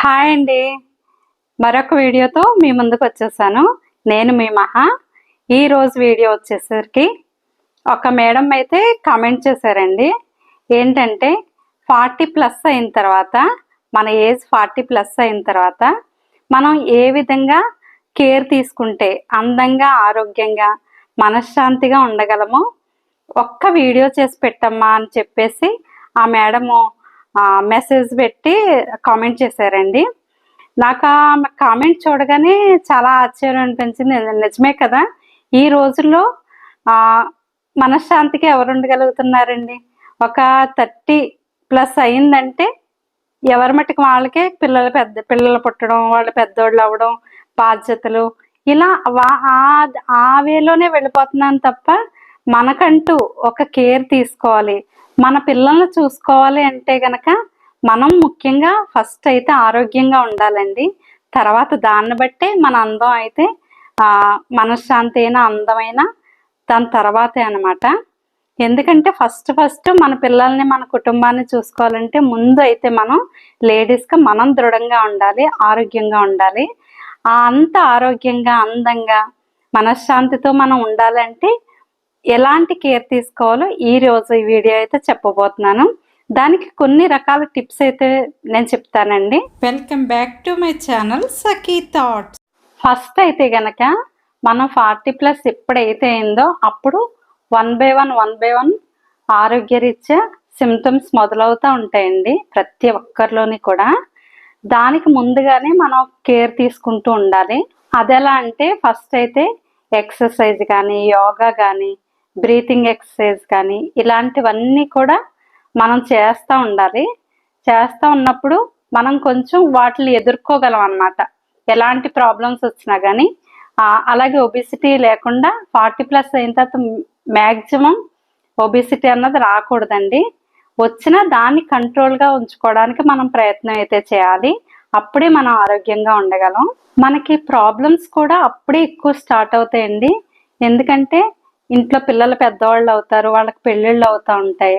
Hi అండి. మరొక వీడియోతో మీ ముందుకు వచ్చేసాను. నేను మీ మహా. ఈరోజు వీడియో వచ్చేసరికి ఒక మేడం అయితే కామెంట్ చేశారండి. ఏంటంటే ఫార్టీ ప్లస్ అయిన తర్వాత మన ఏజ్ ఫార్టీ ప్లస్ అయిన తర్వాత మనం ఏ విధంగా కేర్ తీసుకుంటే అందంగా ఆరోగ్యంగా మనశ్శాంతిగా ఉండగలమో ఒక్క వీడియో చేసి పెట్టమ్మా అని చెప్పేసి ఆ మేడము మెసేజ్ పెట్టి కామెంట్ చేశారండి. నాకు ఆ కామెంట్ చూడగానే చాలా ఆశ్చర్యం అనిపించింది. నిజమే కదా? ఈ రోజుల్లో మనశ్శాంతికి ఎవరు ఉండగలుగుతున్నారండి? ఒక థర్టీ ప్లస్ అయిందంటే ఎవరి మట్టుకు వాళ్ళకే పిల్లలు పెద్ద పిల్లలు పుట్టడం వాళ్ళు పెద్దోళ్ళు అవ్వడం బాధ్యతలు. ఇలా వా- ఆ వేలోనే వెళ్ళిపోతున్నాను తప్ప మనకంటూ ఒక కేర్ తీసుకోవాలి. మన పిల్లల్ని చూసుకోవాలి అంటే గనక మనం ముఖ్యంగా ఫస్ట్ అయితే ఆరోగ్యంగా ఉండాలండి. తర్వాత దాన్ని బట్టే మన అందం అయితే మనశ్శాంతి అయినా అందమైన దాని తర్వాతే అనమాట ఎందుకంటే ఫస్ట్ ఫస్ట్ మన పిల్లల్ని మన కుటుంబాన్ని చూసుకోవాలంటే ముందు అయితే మనం లేడీస్గా మనం దృఢంగా ఉండాలి ఆరోగ్యంగా ఉండాలి. ఆ అంత ఆరోగ్యంగా అందంగా మనశ్శాంతితో మనం ఉండాలంటే ఎలాంటి కేర్ తీసుకోవాలో ఈ రోజు ఈ వీడియో అయితే చెప్పబోతున్నాను. దానికి కొన్ని రకాల టిప్స్ అయితే నేను చెప్తానండి. Welcome back to my channel Sakhi thoughts first అయితే గనక మనం ఫార్టీ ప్లస్ ఎప్పుడైతే అయిందో అప్పుడు one by one one by one ఆరోగ్యరీత్యా సిమ్టమ్స్ మొదలవుతూ ఉంటాయండి ప్రతి ఒక్కరిలోని కూడా. దానికి ముందుగానే మనం కేర్ తీసుకుంటూ ఉండాలి. అది ఎలా అంటే ఫస్ట్ అయితే ఎక్సర్సైజ్ కానీ యోగా కానీ బ్రీతింగ్ ఎక్సర్సైజ్ కానీ ఇలాంటివన్నీ కూడా మనం చేస్తూ ఉండాలి. చేస్తూ ఉన్నప్పుడు మనం కొంచెం వాటిని ఎదుర్కోగలం అన్నమాట. ఎలాంటి ప్రాబ్లమ్స్ వచ్చినా కానీ అలాగే ఒబిసిటీ లేకుండా ఫార్టీ ప్లస్ అయిన తర్వాత మ్యాక్సిమం ఒబిసిటీ అన్నది రాకూడదండి. వచ్చిన దాన్ని కంట్రోల్గా ఉంచుకోవడానికి మనం ప్రయత్నం అయితే చేయాలి. అప్పుడే మనం ఆరోగ్యంగా ఉండగలం. మనకి ప్రాబ్లమ్స్ కూడా అప్పుడే ఎక్కువ స్టార్ట్ అవుతాయండి. ఎందుకంటే ఇంట్లో పిల్లలు పెద్దవాళ్ళు అవుతారు వాళ్ళకి పెళ్ళిళ్ళు అవుతూ ఉంటాయి.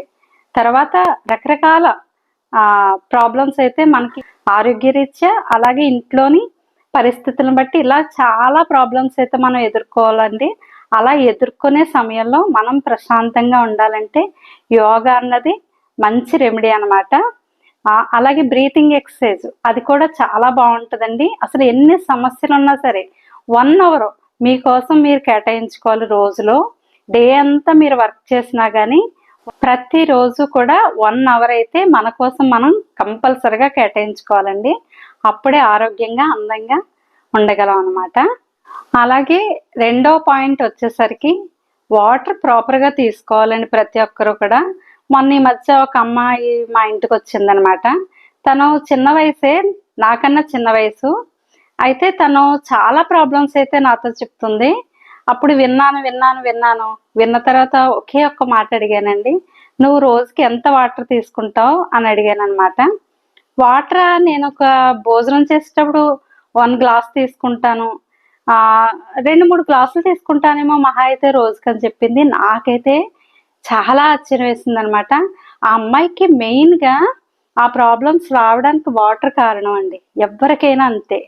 తర్వాత రకరకాల ప్రాబ్లమ్స్ అయితే మనకి ఆరోగ్యరీత్యా అలాగే ఇంట్లోని పరిస్థితులను బట్టి ఇలా చాలా ప్రాబ్లమ్స్ అయితే మనం ఎదుర్కోవాలండి. అలా ఎదుర్కొనే సమయంలో మనం ప్రశాంతంగా ఉండాలంటే యోగా అన్నది మంచి రెమెడీ అనమాట అలాగే బ్రీతింగ్ ఎక్సర్సైజ్ అది కూడా చాలా బాగుంటుందండి. అసలు ఎన్ని సమస్యలు ఉన్నా సరే వన్ అవర్ మీకోసం మీరు కేటాయించుకోవాలి రోజులో. డే అంతా మీరు వర్క్ చేసినా కానీ ప్రతిరోజు కూడా వన్ అవర్ అయితే మన కోసం మనం కంపల్సరిగా కేటాయించుకోవాలండి. అప్పుడే ఆరోగ్యంగా అందంగా ఉండగలం అనమాట అలాగే రెండో పాయింట్ వచ్చేసరికి వాటర్ ప్రాపర్గా తీసుకోవాలండి ప్రతి ఒక్కరు కూడా. మొన్న ఈ మధ్య ఒక అమ్మాయి మా ఇంటికి వచ్చిందనమాట తను చిన్న వయసే నాకన్నా చిన్న వయసు. అయితే తను చాలా ప్రాబ్లమ్స్ అయితే నాతో చెప్తుంది. అప్పుడు విన్నాను విన్నాను విన్నాను. విన్న తర్వాత ఒకే ఒక్క మాట అడిగానండి. నువ్వు రోజుకి ఎంత వాటర్ తీసుకుంటావు? అని అడిగాను అనమాట వాటర్? నేను ఒక భోజనం చేసేటప్పుడు వన్ గ్లాస్ తీసుకుంటాను. రెండు మూడు గ్లాసులు తీసుకుంటానేమో మహా అయితే రోజుకని చెప్పింది. నాకైతే చాలా ఆశ్చర్యం వేసింది అనమాట ఆ అమ్మాయికి మెయిన్గా ఆ ప్రాబ్లమ్స్ రావడానికి వాటర్ కారణం అండి. ఎవరికైనా అంతే.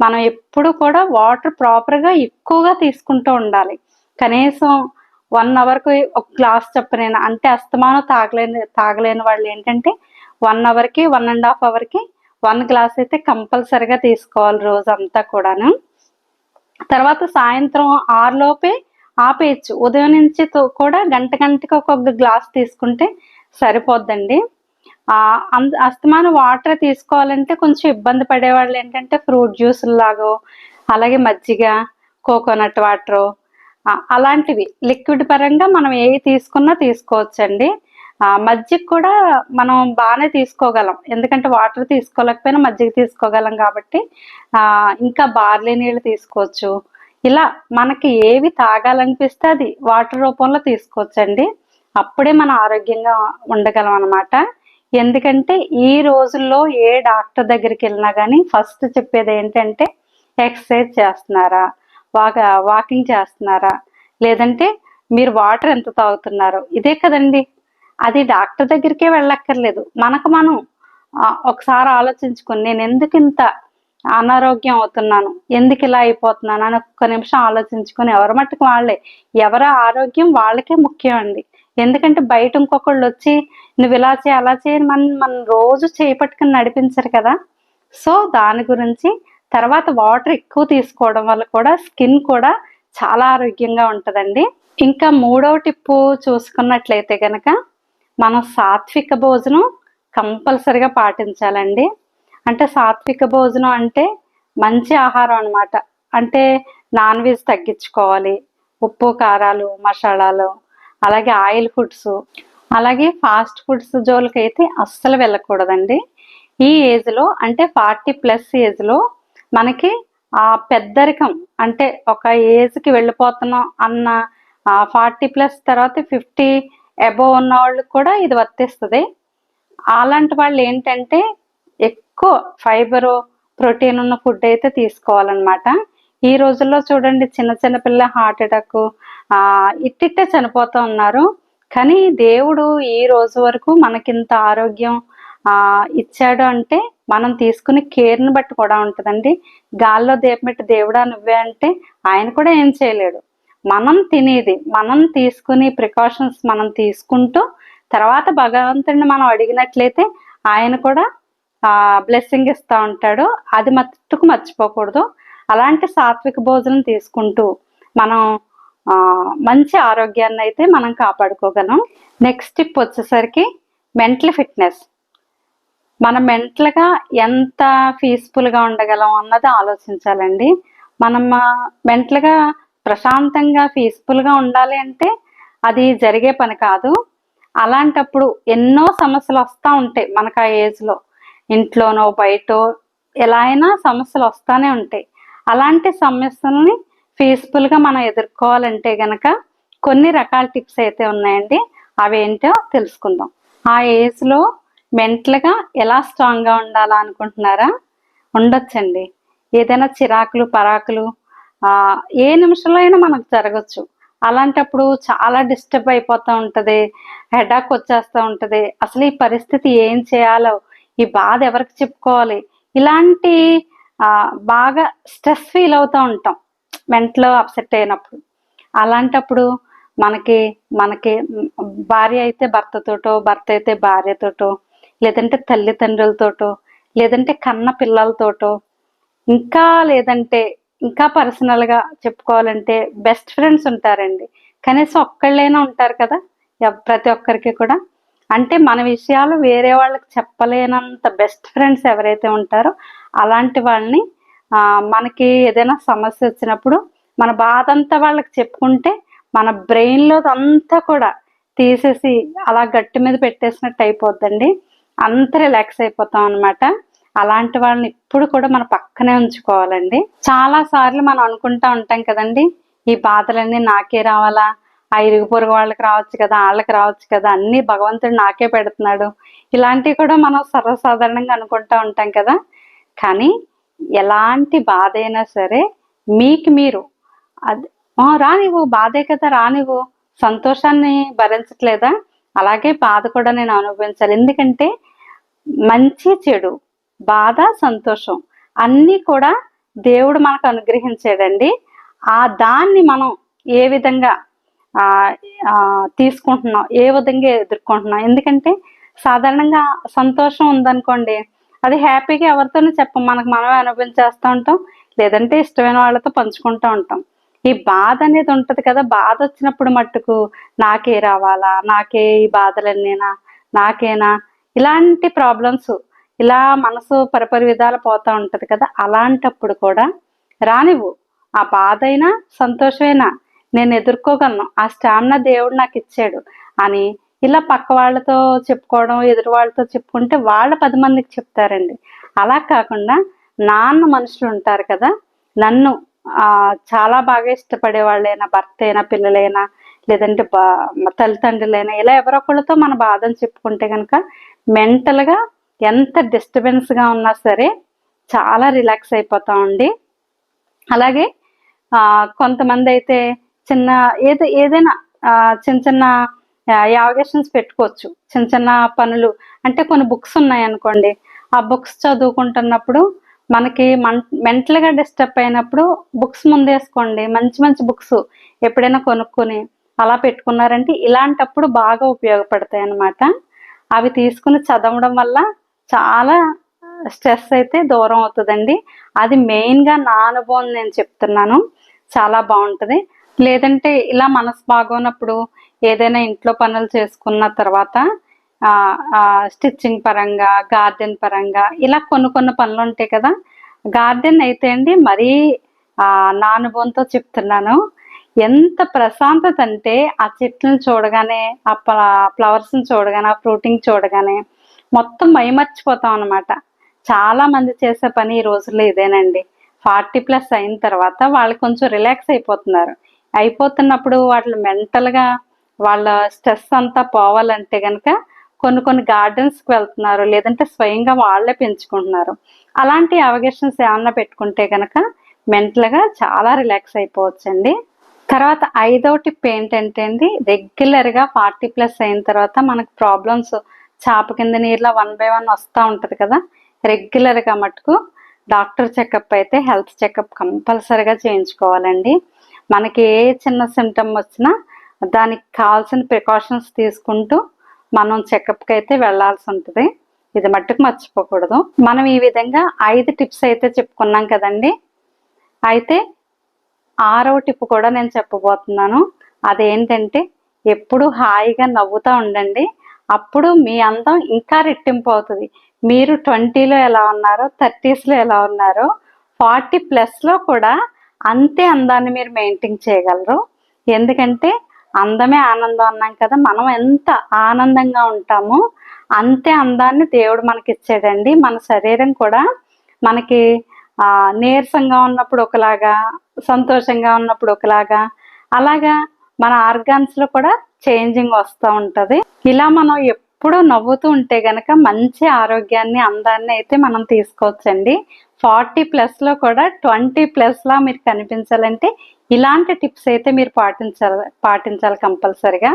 మనం ఎప్పుడు కూడా వాటర్ ప్రాపర్గా ఎక్కువగా తీసుకుంటూ ఉండాలి. కనీసం వన్ అవర్కి ఒక గ్లాస్ చెప్పనైనా అంటే అస్తమానం తాగలేని తాగలేని వాళ్ళు ఏంటంటే వన్ అవర్కి వన్ అండ్ హాఫ్ అవర్కి వన్ గ్లాస్ అయితే కంపల్సరిగా తీసుకోవాలి రోజంతా కూడాను. తర్వాత సాయంత్రం ఆరులోపే ఆపేయచ్చు. ఉదయం నుంచి తో- కూడా గంట గంటకి ఒక్కొక్క గ్లాస్ తీసుకుంటే సరిపోద్దండి. అస్తమానం వాటర్ తీసుకోవాలంటే కొంచెం ఇబ్బంది పడేవాళ్ళు ఏంటంటే ఫ్రూట్ జ్యూస్ లాగో అలాగే మజ్జిగ కోకోనట్ వాటర్ అలాంటివి. లిక్విడ్ పరంగా మనం ఏవి తీసుకున్నా తీసుకోవచ్చండి. మజ్జిగ కూడా మనం బాగానే తీసుకోగలం. ఎందుకంటే వాటర్ తీసుకోలేకపోయినా మజ్జిగ తీసుకోగలం కాబట్టి ఇంకా బార్లీ నీళ్ళు తీసుకోవచ్చు. ఇలా మనకి ఏవి తాగాలనిపిస్తే అది వాటర్ రూపంలో తీసుకోవచ్చండి. అప్పుడే మనం ఆరోగ్యంగా ఉండగలం అనమాట ఎందుకంటే ఈ రోజుల్లో ఏ డాక్టర్ దగ్గరికి వెళ్ళినా కానీ ఫస్ట్ చెప్పేది ఏంటంటే ఎక్సర్సైజ్ చేస్తున్నారా? వాక వాకింగ్ చేస్తున్నారా? లేదంటే మీరు వాటర్ ఎంత తాగుతున్నారు? ఇదే కదండి. అది డాక్టర్ దగ్గరికే వెళ్ళక్కర్లేదు. మనకు మనం ఒకసారి ఆలోచించుకుని నేను ఎందుకు ఇంత అనారోగ్యం అవుతున్నాను? ఎందుకు ఇలా అయిపోతున్నాను? అని ఒక్క నిమిషం ఆలోచించుకొని ఎవరి మట్టుకు వాళ్ళే. ఎవరి ఆరోగ్యం వాళ్ళకే ముఖ్యం అండి. ఎందుకంటే బయట ఇంకొకళ్ళు వచ్చి నువ్వు ఇలా చేయి అలా చేయని మన మనం రోజు చేపట్టుకుని నడిపించరు కదా. సో దాని గురించి తర్వాత వాటర్ ఎక్కువ తీసుకోవడం వల్ల కూడా స్కిన్ కూడా చాలా ఆరోగ్యంగా ఉంటుందండి. ఇంకా మూడవ టిప్పు చూసుకున్నట్లయితే కనుక మనం సాత్విక భోజనం కంపల్సరిగా పాటించాలండి. అంటే సాత్విక భోజనం అంటే మంచి ఆహారం అనమాట అంటే నాన్ వెజ్ తగ్గించుకోవాలి. ఉప్పు కారాలు మసాలాలు అలాగే ఆయిల్ ఫుడ్స్ అలాగే ఫాస్ట్ ఫుడ్స్ జోలకైతే అస్సలు వెళ్ళకూడదండి. ఈ ఏజ్లో అంటే ఫార్టీ ప్లస్ ఏజ్లో మనకి ఆ పెద్దరికం అంటే ఒక ఏజ్కి వెళ్ళిపోతున్నాం అన్న ఫార్టీ ప్లస్ తర్వాత ఫిఫ్టీ అబోవ్ ఉన్న వాళ్ళకి కూడా ఇది వర్తిస్తుంది. అలాంటి వాళ్ళు ఏంటంటే ఎక్కువ ఫైబరు ప్రోటీన్ ఉన్న ఫుడ్ అయితే తీసుకోవాలన్నమాట. ఈ రోజుల్లో చూడండి చిన్న చిన్న పిల్ల హార్ట్ అటాక్ ఇట్టిట్టే చనిపోతూ ఉన్నారు. కానీ దేవుడు ఈ రోజు వరకు మనకింత ఆరోగ్యం ఇచ్చాడు అంటే మనం తీసుకునే కేర్ని బట్టి కూడా ఉంటుందండి. గాల్లో దీపమెట్టి దేవుడా నువ్వే అంటే ఆయన కూడా ఏం చేయలేడు. మనం తినేది మనం తీసుకుని ప్రికాషన్స్ మనం తీసుకుంటూ తర్వాత భగవంతుడిని మనం అడిగినట్లయితే ఆయన కూడా బ్లెస్సింగ్ ఇస్తూ ఉంటాడు. అది మట్టుకు మర్చిపోకూడదు. అలాంటి సాత్విక భోజనం తీసుకుంటూ మనం మంచి ఆరోగ్యాన్ని అయితే మనం కాపాడుకోగలం. నెక్స్ట్ టిప్ వచ్చేసరికి మెంటల్ ఫిట్నెస్. మనం మెంటల్గా ఎంత పీస్ఫుల్గా ఉండగలం అన్నది ఆలోచించాలండి. మనం మెంటల్గా ప్రశాంతంగా పీస్ఫుల్గా ఉండాలి అంటే అది జరిగే పని కాదు. అలాంటప్పుడు ఎన్నో సమస్యలు వస్తూ ఉంటాయి మనకు ఆ ఏజ్లో. ఇంట్లోనో బయటో ఎలా అయినా సమస్యలు వస్తూనే ఉంటాయి. అలాంటి సమస్యలని పీస్ఫుల్గా మనం ఎదుర్కోవాలంటే గనక కొన్ని రకాల టిప్స్ అయితే ఉన్నాయండి. అవి ఏంటో తెలుసుకుందాం. ఆ ఏజ్లో మెంటల్గా ఎలా స్ట్రాంగ్గా ఉండాలా అనుకుంటున్నారా? ఉండొచ్చండి. ఏదైనా చిరాకులు పరాకులు ఏ నిమిషంలో అయినా మనకు జరగచ్చు. అలాంటప్పుడు చాలా డిస్టర్బ్ అయిపోతూ ఉంటుంది. హెడాక్ వచ్చేస్తూ ఉంటుంది. అసలు ఈ పరిస్థితి ఏం చేయాలో ఈ బాధ ఎవరికి చెప్పుకోవాలి? ఇలాంటి బాగా స్ట్రెస్ ఫీల్ అవుతూ ఉంటాం మెంట్లో అప్సెట్ అయినప్పుడు. అలాంటప్పుడు మనకి మనకి భార్య అయితే భర్తతోటో భర్త అయితే భార్యతోటో లేదంటే తల్లిదండ్రులతోటో లేదంటే కన్న పిల్లలతోటో ఇంకా లేదంటే ఇంకా పర్సనల్గా చెప్పుకోవాలంటే బెస్ట్ ఫ్రెండ్స్ ఉంటారండి. కనీసం ఒక్కళ్ళైనా ఉంటారు కదా ప్రతి ఒక్కరికి కూడా. అంటే మన విషయాలు వేరే వాళ్ళకి చెప్పలేనంత బెస్ట్ ఫ్రెండ్స్ ఎవరైతే ఉంటారో అలాంటి వాళ్ళని మనకి ఏదైనా సమస్య వచ్చినప్పుడు మన బాధ అంతా వాళ్ళకి చెప్పుకుంటే మన బ్రెయిన్లో అంతా కూడా తీసేసి అలా గట్టి మీద పెట్టేసినట్టు అయిపోద్దండి. అంత రిలాక్స్ అయిపోతాం అనమాట అలాంటి వాళ్ళని ఇప్పుడు కూడా మన పక్కనే ఉంచుకోవాలండి. చాలా సార్లు మనం అనుకుంటా ఉంటాం కదండి ఈ బాధలన్నీ నాకే రావాలా? ఆ ఇరుగు పొరుగు వాళ్ళకి రావచ్చు కదా వాళ్ళకి రావచ్చు కదా అన్ని భగవంతుడు నాకే పెడుతున్నాడు. ఇలాంటివి కూడా మనం సర్వసాధారణంగా అనుకుంటా ఉంటాం కదా. కానీ ఎలాంటి బాధ అయినా సరే మీకు మీరు అది రానివ్వు బాధే కదా రానివ్వు. సంతోషాన్ని భరించట్లేదా? అలాగే బాధ కూడా నేను అనుభవించాలి. ఎందుకంటే మంచి చెడు బాధ సంతోషం అన్నీ కూడా దేవుడు మనకు అనుగ్రహించాడండి. ఆ దాన్ని మనం ఏ విధంగా తీసుకుంటున్నాం ఏ విధంగా ఎదుర్కొంటున్నాం? ఎందుకంటే సాధారణంగా సంతోషం ఉందనుకోండి అది హ్యాపీగా ఎవరితోనూ చెప్పం. మనకు మనమే అనుభవించేస్తూ ఉంటాం. లేదంటే ఇష్టమైన వాళ్ళతో పంచుకుంటూ ఉంటాం. ఈ బాధ అనేది ఉంటుంది కదా. బాధ వచ్చినప్పుడు మట్టుకు నాకే రావాలా? నాకే ఈ బాధలన్నీనా? నాకేనా? ఇలాంటి ప్రాబ్లమ్స్ ఇలా మనసు పరిపరి విధాలు పోతూ ఉంటుంది కదా. అలాంటప్పుడు కూడా రానివ్వు. ఆ బాధ అయినా సంతోషమైనా నేను ఎదుర్కోగలను. ఆ స్టామినా దేవుడు నాకు ఇచ్చాడు అని ఇలా పక్క వాళ్ళతో చెప్పుకోవడం ఎదురు వాళ్ళతో చెప్పుకుంటే వాళ్ళ పది మందికి చెప్తారండి. అలా కాకుండా నాన్న మనుషులు ఉంటారు కదా నన్ను చాలా బాగా ఇష్టపడే వాళ్ళైనా భర్త అయినా పిల్లలైనా లేదంటే బా తల్లిదండ్రులైనా ఇలా ఎవరొకళ్ళతో మన బాధను చెప్పుకుంటే కనుక మెంటల్గా ఎంత డిస్టర్బెన్స్గా ఉన్నా సరే చాలా రిలాక్స్ అయిపోతామండి అలాగే ఆ, కొంతమంది అయితే చిన్న ఏదో ఏదైనా చిన్న చిన్న యావగేషన్స్ పెట్టుకోవచ్చు. చిన్న చిన్న పనులు. అంటే కొన్ని బుక్స్ ఉన్నాయి అనుకోండి. ఆ బుక్స్ చదువుకుంటున్నప్పుడు మనకి మన్ మెంటల్గా డిస్టర్బ్ అయినప్పుడు బుక్స్ ముందేసుకోండి. మంచి మంచి బుక్స్ ఎప్పుడైనా కొనుక్కొని అలా పెట్టుకున్నారంటే ఇలాంటప్పుడు బాగా ఉపయోగపడతాయి అన్నమాట. అవి తీసుకుని చదవడం వల్ల చాలా స్ట్రెస్ అయితే దూరం అవుతుందండి. అది మెయిన్గా నా అనుభవం నేను చెప్తున్నాను. చాలా బాగుంటుంది. లేదంటే ఇలా మనసు బాగోనప్పుడు ఏదైనా ఇంట్లో పనులు చేసుకున్న తర్వాత స్టిచ్చింగ్ పరంగా గార్డెన్ పరంగా ఇలా కొన్ని కొన్ని పనులు ఉంటాయి కదా. గార్డెన్ అయితే అండి మరీ నా అనుభవంతో చెప్తున్నాను. ఎంత ప్రశాంతత అంటే ఆ చెట్లను చూడగానే ఆ ఫ్లవర్స్ని చూడగానే ఆ ఫ్రూటింగ్ చూడగానే మొత్తం మైమర్చిపోతాం అనమాట చాలా మంది చేసే పని ఈ రోజుల్లో ఇదేనండి. ఫార్టీ ప్లస్ అయిన తర్వాత వాళ్ళు కొంచెం రిలాక్స్ అయిపోతున్నారు. అయిపోతున్నప్పుడు వాళ్ళు మెంటల్గా వాళ్ళ స్ట్రెస్ అంతా పోవాలంటే కనుక కొన్ని కొన్ని గార్డెన్స్కి వెళ్తున్నారు లేదంటే స్వయంగా వాళ్ళే పెంచుకుంటున్నారు. అలాంటి అవగేషన్స్ ఏమన్నా పెట్టుకుంటే కనుక మెంటల్గా చాలా రిలాక్స్ అయిపోవచ్చండి. తర్వాత ఐదో టిప్ ఏంటంటే అండి రెగ్యులర్గా ఫార్టీ ప్లస్ అయిన తర్వాత మనకు ప్రాబ్లమ్స్ చాప కింద నీరులో వన్ బై వన్ వస్తూ ఉంటుంది కదా రెగ్యులర్గా మటుకు డాక్టర్ చెకప్ అయితే హెల్త్ చెకప్ కంపల్సరీగా చేయించుకోవాలండి. మనకి ఏ చిన్న సిమ్టమ్ వచ్చినా దానికి కావాల్సిన ప్రికాషన్స్ తీసుకుంటూ మనం చెకప్కి అయితే వెళ్ళాల్సి ఉంటుంది. ఇది మట్టుకు మర్చిపోకూడదు. మనం ఈ విధంగా ఐదు టిప్స్ అయితే చెప్పుకున్నాం కదండి. అయితే ఆరవ టిప్ కూడా నేను చెప్పబోతున్నాను. అదేంటంటే ఎప్పుడు హాయిగా నవ్వుతూ ఉండండి. అప్పుడు మీ అందం ఇంకా రెట్టింపు అవుతుంది. మీరు ట్వంటీలో ఎలా ఉన్నారో థర్టీస్లో ఎలా ఉన్నారో ఫార్టీ ప్లస్లో కూడా అంతే అందాన్ని మీరు మెయింటైన్ చేయగలరు. ఎందుకంటే అందమే ఆనందం అన్నాం కదా మనం ఎంత ఆనందంగా ఉంటామో అంతే అందాన్ని దేవుడు మనకి ఇచ్చాడండి మన శరీరం కూడా మనకి నీరసంగా ఉన్నప్పుడు ఒకలాగా సంతోషంగా ఉన్నప్పుడు ఒకలాగా అలాగా మన ఆర్గాన్స్లో కూడా చేంజింగ్ వస్తూ ఉంటుంది. ఇలా మనం ఎప్పుడూ నవ్వుతూ ఉంటే గనక మంచి ఆరోగ్యాన్ని అందాన్ని అయితే మనం తీసుకోవచ్చండి. ఫార్టీ ప్లస్లో కూడా ట్వంటీ ప్లస్ లా మీరు కనిపించాలంటే ఇలాంటి టిప్స్ అయితే మీరు పాటించాలి పాటించాలి కంపల్సరిగా.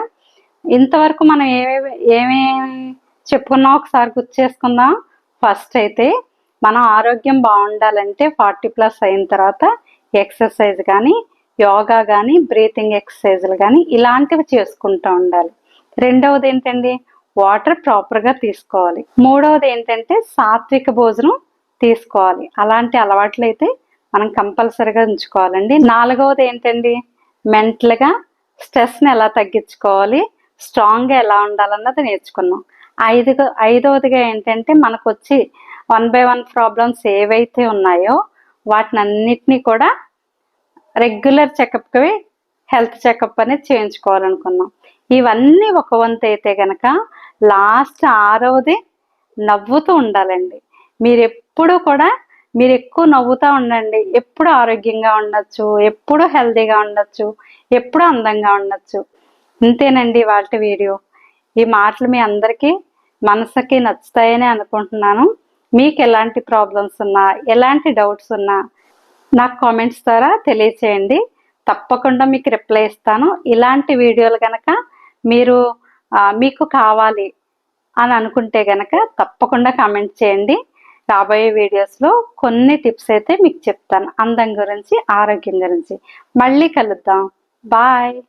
ఇంతవరకు మనం ఏమేమి ఏమేమి చెప్పుకున్నా ఒకసారి గుర్తు చేసుకుందాం. ఫస్ట్ అయితే మనం ఆరోగ్యం బాగుండాలంటే ఫార్టీ ప్లస్ అయిన తర్వాత ఎక్సర్సైజ్ కానీ యోగా కానీ బ్రీతింగ్ ఎక్సర్సైజ్లు కానీ ఇలాంటివి చేసుకుంటూ ఉండాలి. రెండవది ఏంటండి? వాటర్ ప్రాపర్గా తీసుకోవాలి. మూడవది ఏంటంటే సాత్విక భోజనం తీసుకోవాలి. అలాంటి అలవాట్లు అయితే మనం కంపల్సరీగా ఉంచుకోవాలండి. నాలుగవది ఏంటండి? మెంటల్గా స్ట్రెస్ని ఎలా తగ్గించుకోవాలి? స్ట్రాంగ్గా ఎలా ఉండాలన్నది నేర్చుకున్నాం. ఐదు ఐదవదిగా ఏంటంటే మనకు వచ్చి వన్ బై వన్ ప్రాబ్లమ్స్ ఏవైతే ఉన్నాయో వాటిని అన్నిటినీ కూడా రెగ్యులర్ చెకప్కి హెల్త్ చెకప్ అనేది చేయించుకోవాలనుకున్నాం. ఇవన్నీ ఒక వంతు అయితే కనుక లాస్ట్ ఆరవది నవ్వుతూ ఉండాలండి. మీరు ఎప్పుడూ కూడా మీరు ఎక్కువ నవ్వుతూ ఉండండి. ఎప్పుడు ఆరోగ్యంగా ఉండొచ్చు ఎప్పుడు హెల్తీగా ఉండొచ్చు ఎప్పుడు అందంగా ఉండొచ్చు. ఇంతేనండి వాళ్ళ వీడియో. ఈ మాటలు మీ అందరికీ మనసుకి నచ్చుతాయని అనుకుంటున్నాను. మీకు ఎలాంటి ప్రాబ్లమ్స్ ఉన్నా ఎలాంటి డౌట్స్ ఉన్నా నాకు కామెంట్స్ ద్వారా తెలియచేయండి. తప్పకుండా మీకు రిప్లై ఇస్తాను. ఇలాంటి వీడియోలు కనుక మీరు మీకు కావాలి అని అనుకుంటే కనుక తప్పకుండా కామెంట్ చేయండి. రాబోయే వీడియోస్లో కొన్ని టిప్స్ అయితే మీకు చెప్తాను. అందం గురించి ఆరోగ్యం గురించి. మళ్ళీ కలుద్దాం. బాయ్